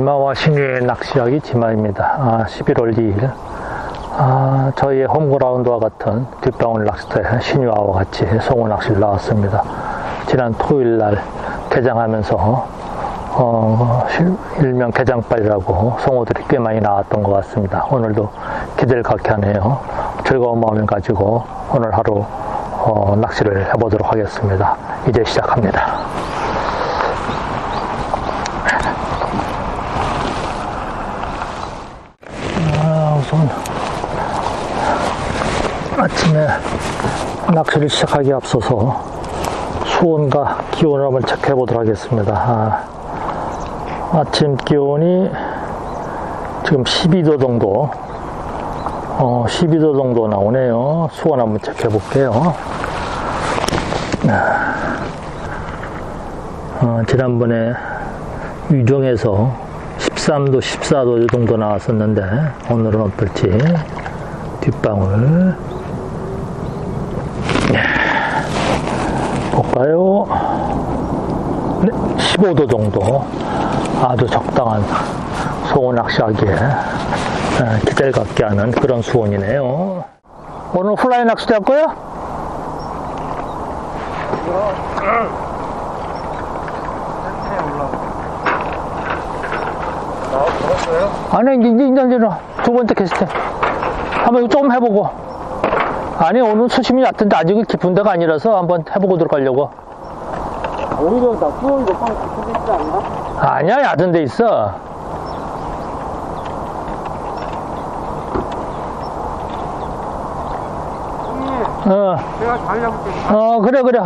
지마와 신유의 낚시하기 지마입니다. 아, 11월 2일. 아, 저희의 홈그라운드와 같은 뒷방울 낚시터에 신유아와 같이 송어 낚시를 나왔습니다. 지난 토요일 날 개장하면서, 어, 실- 일명 개장빨이라고 송어들이 꽤 많이 나왔던 것 같습니다. 오늘도 기대를 갖게 하네요. 즐거운 마음을 가지고 오늘 하루, 어, 낚시를 해보도록 하겠습니다. 이제 시작합니다. 아, 우선 아침에 낚시를 시작하기 앞서서 수온과 기온을 한번 체크해 보도록 하겠습니다. 아, 침 기온이 지금 12도 정도, 어, 12도 정도 나오네요. 수온 한번 체크해 볼게요. 어, 지난번에 유정에서 13도, 14도 정도 나왔었는데 오늘은 어떨지 뒷방울 볼까요? 네, 15도 정도 아주 적당한 소원 낚시하기에 예, 기대를 갖게 하는 그런 수온이네요. 오늘 플라이 낚시도 할 거야? 아니, 이제, 이제, 이제, 두 번째 캐스트. 한번 조금 해보고. 아니, 오늘 수심이 얕은데 아직은 깊은 데가 아니라서 한번 해보고 들어가려고. 오히려 나 수원 몇번 같이 있지 않나? 아니야, 얕은 데 있어. 형님, 어, 잘 잡을게. 어, 그래, 그래.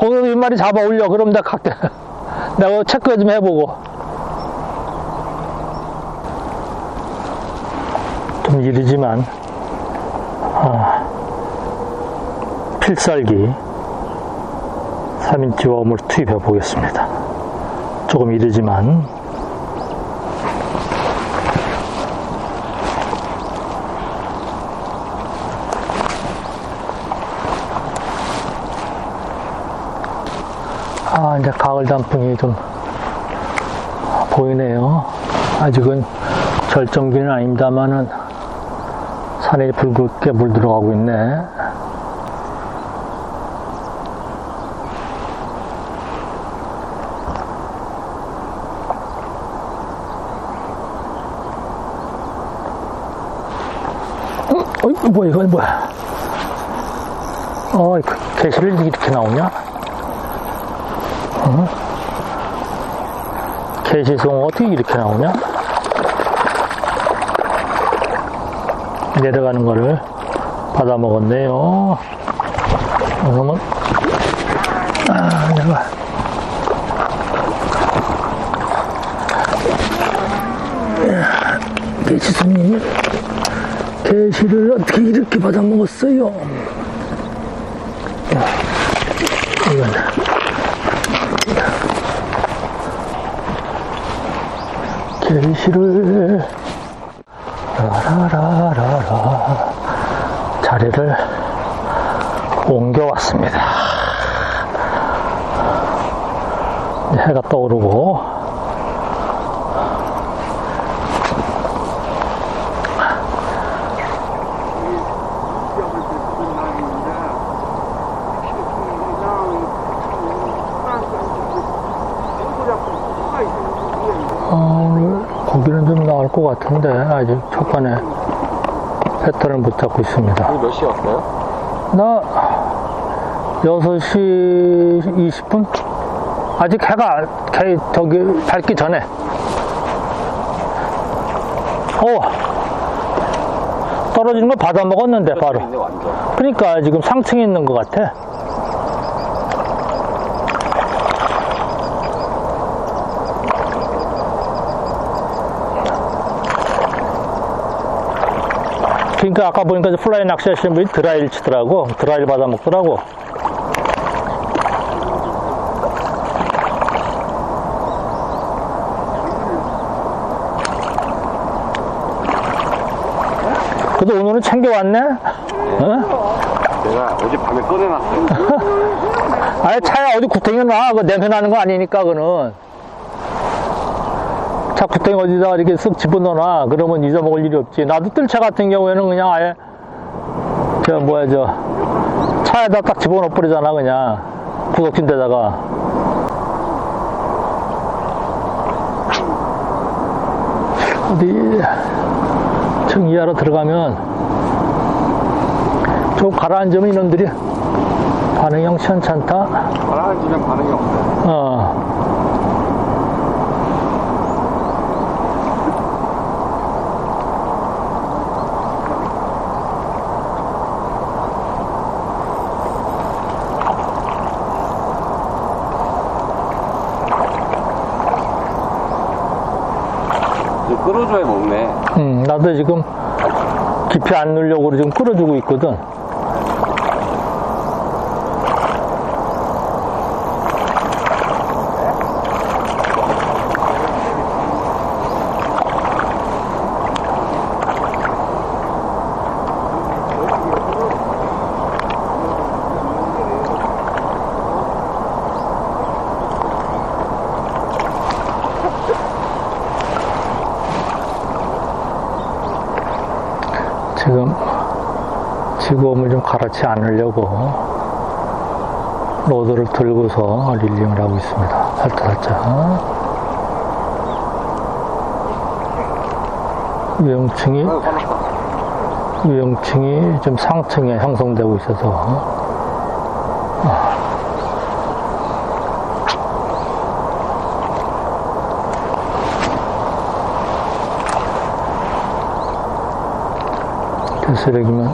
몇 마리 잡아 올려. 그럼 내가 갈게. 내가 체크 좀 해보고. 좀 이르지만, 아, 필살기 3인치 웜을 투입해 보겠습니다. 조금 이르지만, 아, 이제 가을 단풍이 좀 보이네요. 아직은 절정기는 아닙니다만은 산에 붉게 물 들어가고 있네. 어, 어이, 뭐야, 이건 뭐야. 어, 그 게시를 이렇게 나오냐? 개시송 어떻게 이렇게 나오냐? 내려가는 거를 받아 먹었네요. 그러면, 아, 내가. 개시송님, 개시를 어떻게 이렇게 받아 먹었어요? 이건. 게시를 라라라라라 자리를 옮겨왔습니다. 해가 떠오르고 시합을 때 그런 날인데, 어, 고기는 좀 나올 것 같은데 아직 첫판에 패턴을 못 잡고 있습니다. 몇 시에 왔어요? 나 6시 20분? 아직 해가 개, 저기 밝기 전에. 어 떨어지는 거 받아 먹었는데 바로. 네, 완전. 그러니까 지금 상층에 있는 것 같아. 그러니까 아까 보니까 플라이 낚시 하시는 분이 드라이를 치더라고. 드라이를 받아 먹더라고. 그래도 오늘은 챙겨왔네? 어? 내가 어젯밤에 꺼내놨어요. 아니 차에 어디 구탱이 나. 그 냄새 나는 거 아니니까 그는. 자쿠땡 어디다가 이렇게 쓱 집어넣어놔. 그러면 잊어먹을 일이 없지. 나도 뜰채 같은 경우에는 그냥 아예, 저, 뭐야, 저, 차에다 딱 집어넣어 버리잖아, 그냥. 구석진 데다가. 어디, 정리하러 들어가면, 좀 가라앉으면 이놈들이 반응이 영 시원찮다. 가라앉으면 반응이 없어요. 어. 이제 끌어줘야 먹네. 음, 나도 지금 깊이 안 넣으려고 지금 끌어주고 있거든. 지금 지구음을 좀 가라치 않으려고 로드를 들고서 릴링을 하고 있습니다. 살짝 살짝. 위험층이, 아유, 화났다. 위험층이 좀 상층에 형성되고 있어서 쓰레기만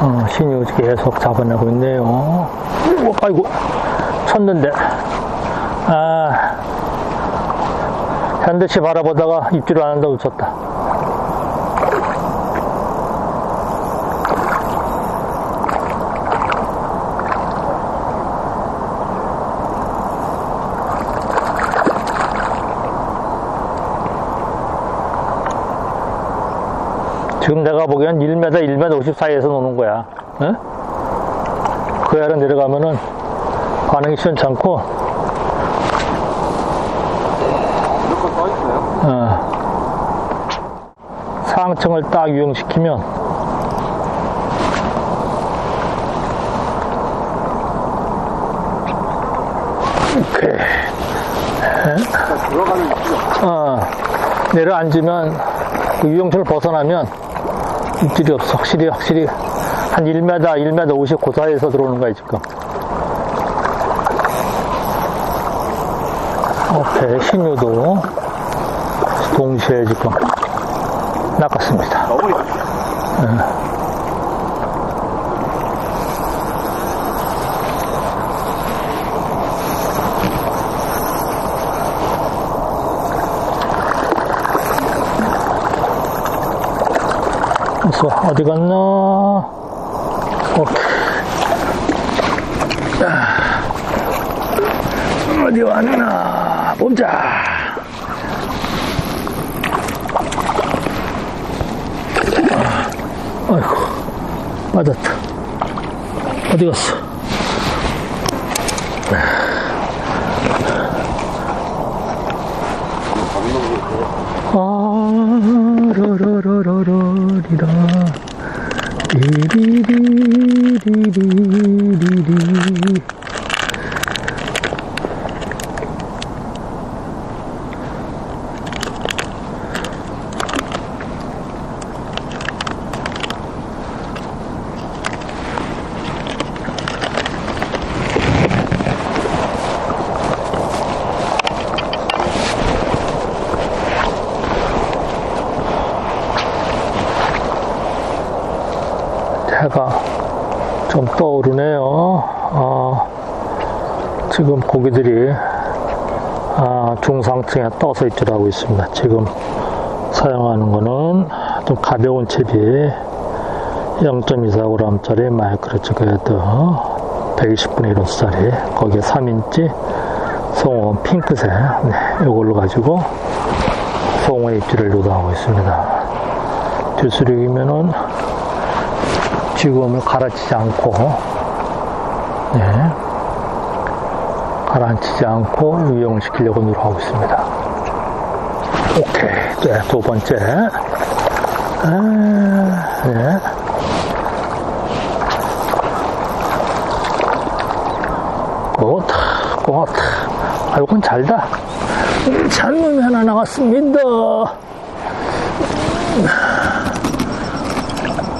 어, 신유 계속 잡아내고 있네요. 오, 아이고, 쳤는데. 아, 현대씨 바라보다가 입질을 안 한다고 쳤다. 지금 내가 보기엔 1m, 1m 50 사이에서 노는 거야. 응? 그 아래 내려가면은 반응이 시원찮고. 어, 상층을 딱 유용시키면, 위치가 어, 내려앉으면, 그 유용층을 벗어나면, 입질이 없어. 확실히, 확실히, 한 1m, 1m 50그 사이에서 들어오는 거야, 지금. 오케이, 신유도 동시에 지금 낚았습니다. 너 그래서 어디 갔나? 오케이. 자, 어디 왔나? 보자. 아이고, 맞았다. 어디 갔어? 아라라라라리 라 리리리리리리리 해가 좀 떠오르네요. 어, 지금 고기들이 아, 중상층에 떠서 입질하고 있습니다. 지금 사용하는 거는 좀 가벼운 채비 0.24g짜리 마이크로치크헤드 120분의 1호짜리 거기에 3인치 송어 핑크색 네, 이걸로 가지고 송어 입질을 유도하고 있습니다. 뒷수륙이면은 지구음을 가라치지 않고 네. 가라앉히지 않고 유용을 시키려고 노력하고 있습니다. 오케이. 네, 두 번째. 아, 네. 굿, 굿. 아이고, 잘다. 잔놈이 하나 나갔습니다.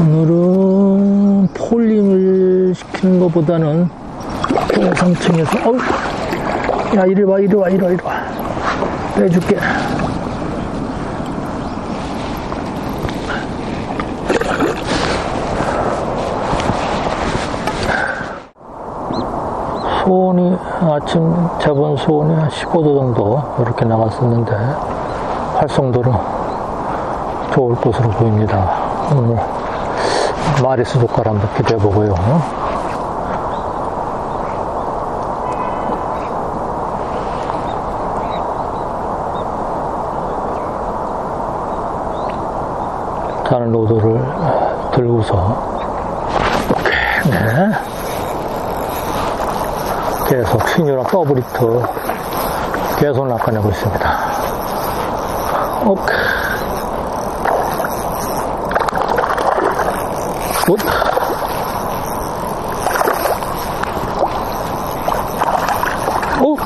오늘은 폴링을 시키는 것보다는 중상층에서, 어우, 야, 이리 와, 이리 와, 이리 와, 이리 와. 빼줄게. 수온이 아침 저번 수온이 한 15도 정도 이렇게 나갔었는데 활성도는 좋을 것으로 보입니다. 오늘 마리스 조과를 한번 기대해 보고요. 자는 로드를 들고서 오케이, 네. 계속 신유랑 더블리트 계속 낚아내고 있습니다. 오케이. 굿. 오.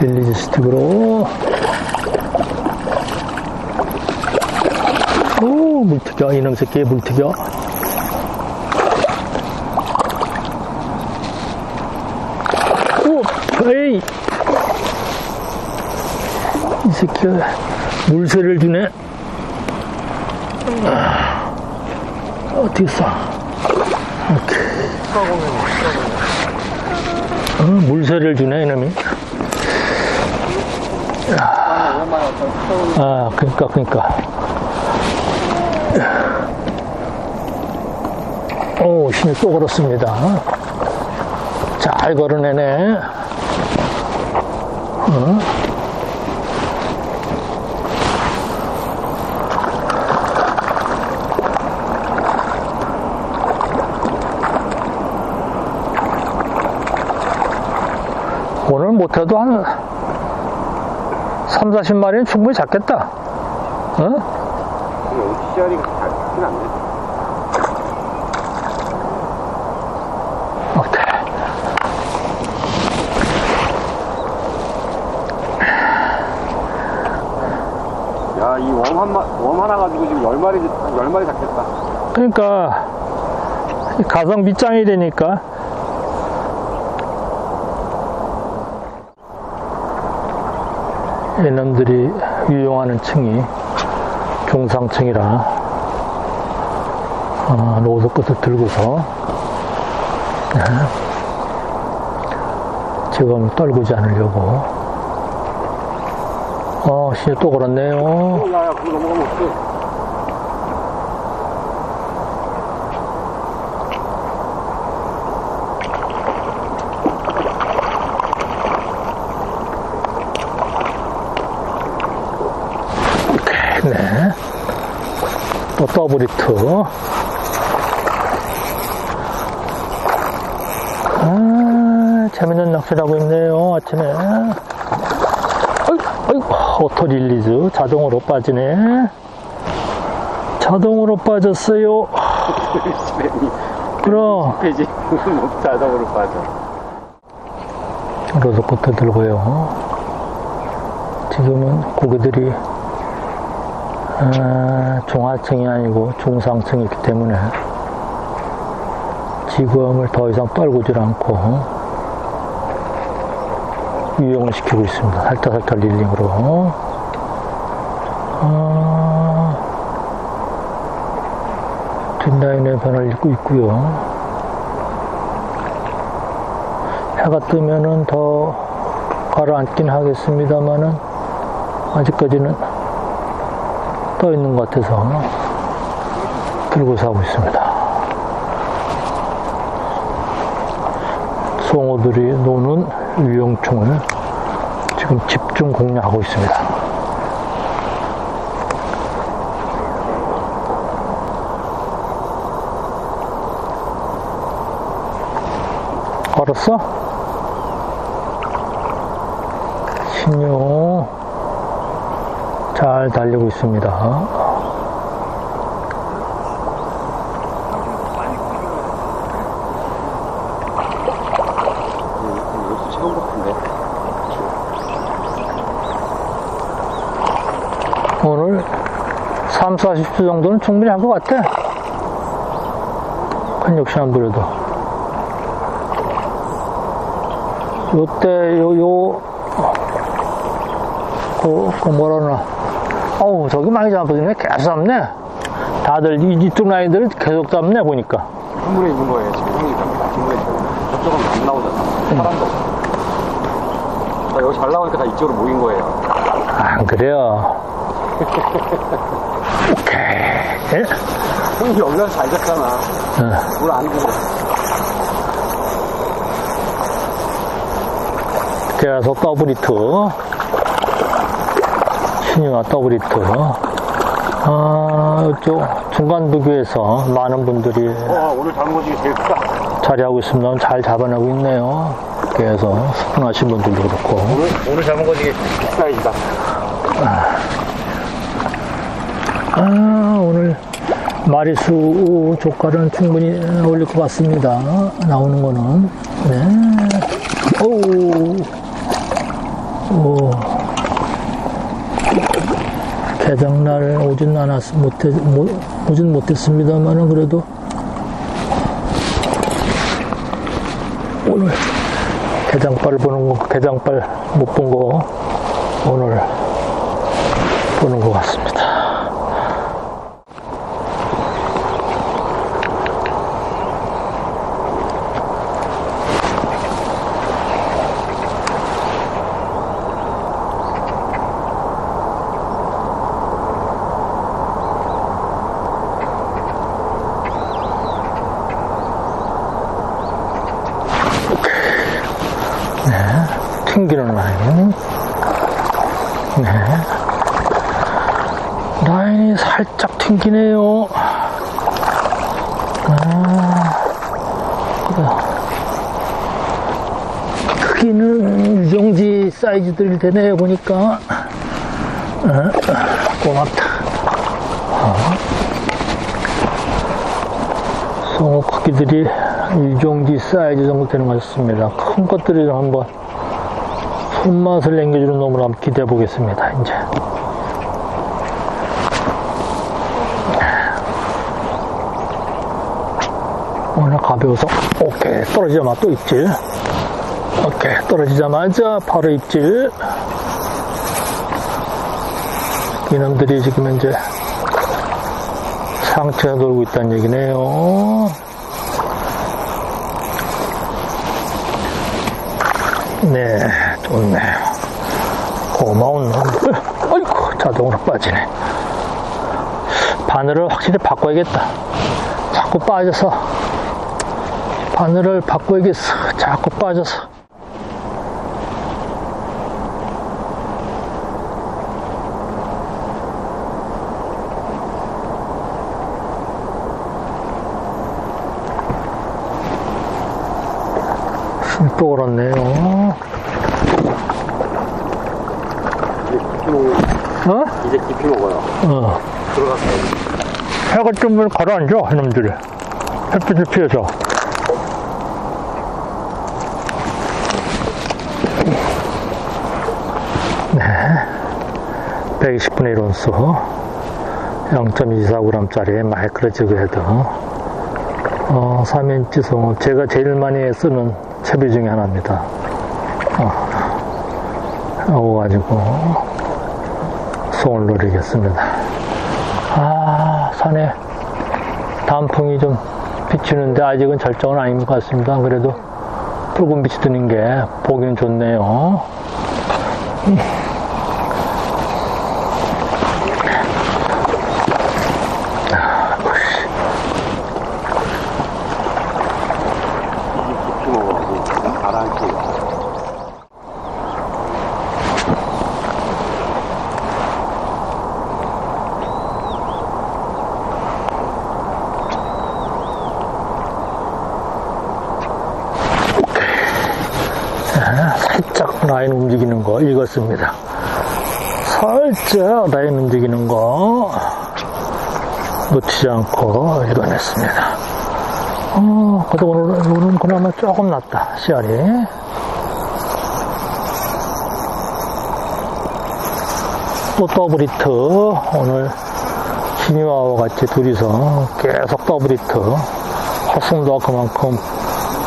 릴리즈 스틱으로. 오 물튀겨. 이놈 새끼 물튀겨 오 에이 이 새끼가 물새를 주네 아, 어떻게 써 오케이 어, 물새를 주네 이놈이 처음 아, 그니까, 그니까. 오, 힘이 또 걸었습니다. 잘 걸어내네. 어? 못해도 한 3, 40마리는 충분히 잡겠다. 어? 시절이가 잘 크진 않네. 오케이. 야, 이웜 한 마, 웜 하나 가지고 지금 열 마리, 열 마리 잡겠다. 그러니까 이 가성 밑장이 되니까 이놈들이 유용하는 층이 중상층이라 어, 로드 끝을 들고서 네. 지금 떨구지 않으려고 어, 신이 또 걸었네요. 어, 야, 야, 그거 넘어가면 어떡해. 네. 또 더블 히트. 아, 재밌는 낚시를 하고 있네요, 아침에. 어이구, 어이구, 오토 릴리즈. 자동으로 빠지네. 자동으로 빠졌어요. 그럼, 페이지. 자동으로 빠져. 로드부터 들고요. 지금은 고개들이 아, 중하층이 아니고 중상층이기 때문에 지구함을 더 이상 떨구질 않고 유용을 시키고 있습니다. 살짝살짝 릴링으로. 아, 뒷라인의 변화를 입고 있고요. 해가 뜨면은 더 가라앉긴 하겠습니다만은 아직까지는 떠 있는 것 같아서 들고 사고 있습니다. 송어들이 노는 유용충을 지금 집중 공략하고 있습니다. 알았어? 잘 달리고 있습니다. 오늘 3, 40주 정도는 충분히 할것 같아. 큰 욕심 안 부려도. 요때, 요, 요, 그, 그 뭐라나. 어우, 저기 많이 잡아주네. 계속 잡네. 다들, 이, 이쪽 라인들은 계속 잡네, 보니까. 한문에 있는 거예요. 지금 형이 잡니다. 중간에 있어요. 저쪽은 안 나오잖아. 사람도 없어. 나 여기 잘 나오니까 다 이쪽으로 모인 거예요. 안 그래요. 오케이. 형이 여기서 잘 잡잖아. 응. 물안 주고. 그래서 더블 히트. 신유와 더블 히트. 아, 이쪽 중간 부교에서 많은 분들이 어, 오늘 중에 제일 크다. 자리하고 있습니다. 잘 잡아내고 있네요. 그래서 스푼하신 분들도 그렇고. 오늘, 오늘 잡은 거 중에 빅사이즈다. 아, 오늘 마리수 조과는 충분히 올릴 것 같습니다. 나오는 거는. 네. 오. 오. 개장날 오진 않았, 못해, 못, 오진 못했습니다만은 그래도 오늘 개장발 보는 거, 개장발 못 본 거 오늘 보는 것 같습니다. 튕기는 라인. 네. 라인이 살짝 튕기네요. 아. 크기는 유정지 사이즈들이 되네요, 보니까. 어, 고맙다. 어. 성어 크기들이 유정지 사이즈 정도 되는 것 같습니다. 큰 것들이 좀 한번 손맛을 남겨주는 놈을 한번 기대해 보겠습니다, 이제. 오늘 가벼워서, 오케이, 떨어지자마자 또 입질. 오케이, 떨어지자마자 바로 입질. 이놈들이 지금 이제 상체에 돌고 있다는 얘기네요. 네, 좋네요. 고마운 놈들. 아이고, 자동으로 빠지네. 바늘을 확실히 바꿔야겠다. 자꾸 빠져서. 바늘을 바꿔야겠어. 자꾸 빠져서. 힘또 얼었네요. 이제 깊이 먹 어? 이제 깊이 먹어요. 어. 들어갔어요. 해가 뜨면 가라앉아, 이놈들이. 햇빛을 피해서. 네. 120분의 1온수. 0.24g짜리 마이크로지그 헤드. 어, 3인치 송 제가 제일 많이 쓰는 채비 중에 하나입니다. 어, 오가지고 송을 노리겠습니다. 아, 산에 단풍이 좀 비치는데 아직은 절정은 아닌 것 같습니다. 그래도 붉은 빛이 드는 게 보기는 좋네요. 음. 아, 으쌰. 이제 깊이 먹어가지고 가라앉고. 살짝 라인 움직이는 거 읽었습니다. 살짝 라인 움직이는 거 놓치지 않고 읽어냈습니다. 어, 그래도 오늘, 오늘은 그나마 조금 낫다, 씨알이. 또 더블 히트. 오늘 신이와와 같이 둘이서 계속 더블 히트. 화승도 그만큼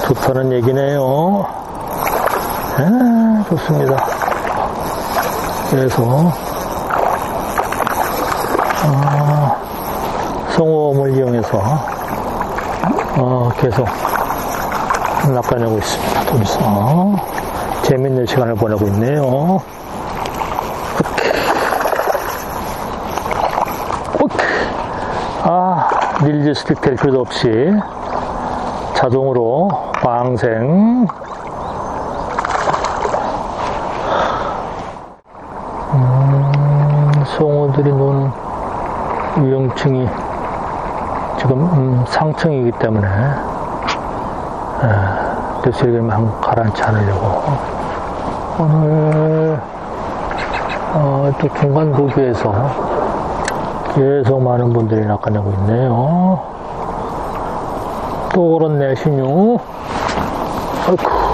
좋다는 얘기네요. 예, 좋습니다. 그래서, 아, 성호음을 이용해서, 어, 계속 낚아내고 있습니다. 둘이서. 재밌는 시간을 보내고 있네요. 아, 밀지스틱 될 필요도 없이 자동으로 방생. 음, 송어들이 노는 유형층이 지금 음, 상층이기 때문에 되새길만 가라앉지 않으려고 오늘 어, 또 중간 고기에서 계속 많은 분들이 낚아내고 있네요. 또 그렇네, 신유. 아이쿠.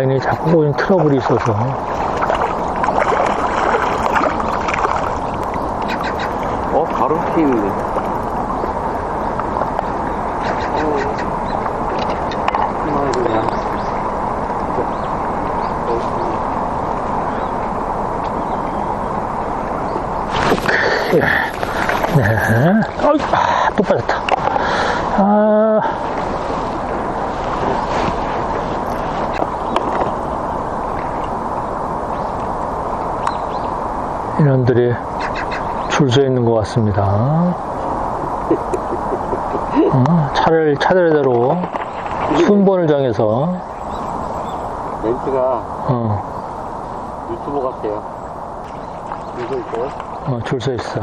라인이 자꾸 꼬인 트러블이 있어서. 어? 바로 튀는데. 예. 네. 아, 또 빠졌다. 아. 인원들이 줄 서 있는 것 같습니다. 어, 차를, 차례대로 순번을 정해서, 멘트가 어, 유튜버 같아요. 이거 있어요? 어, 줄 서 있어.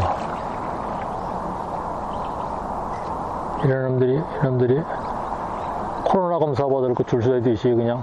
이런 놈들이, 이놈들이 코로나 검사 받으러 줄 서야 되시, 그냥.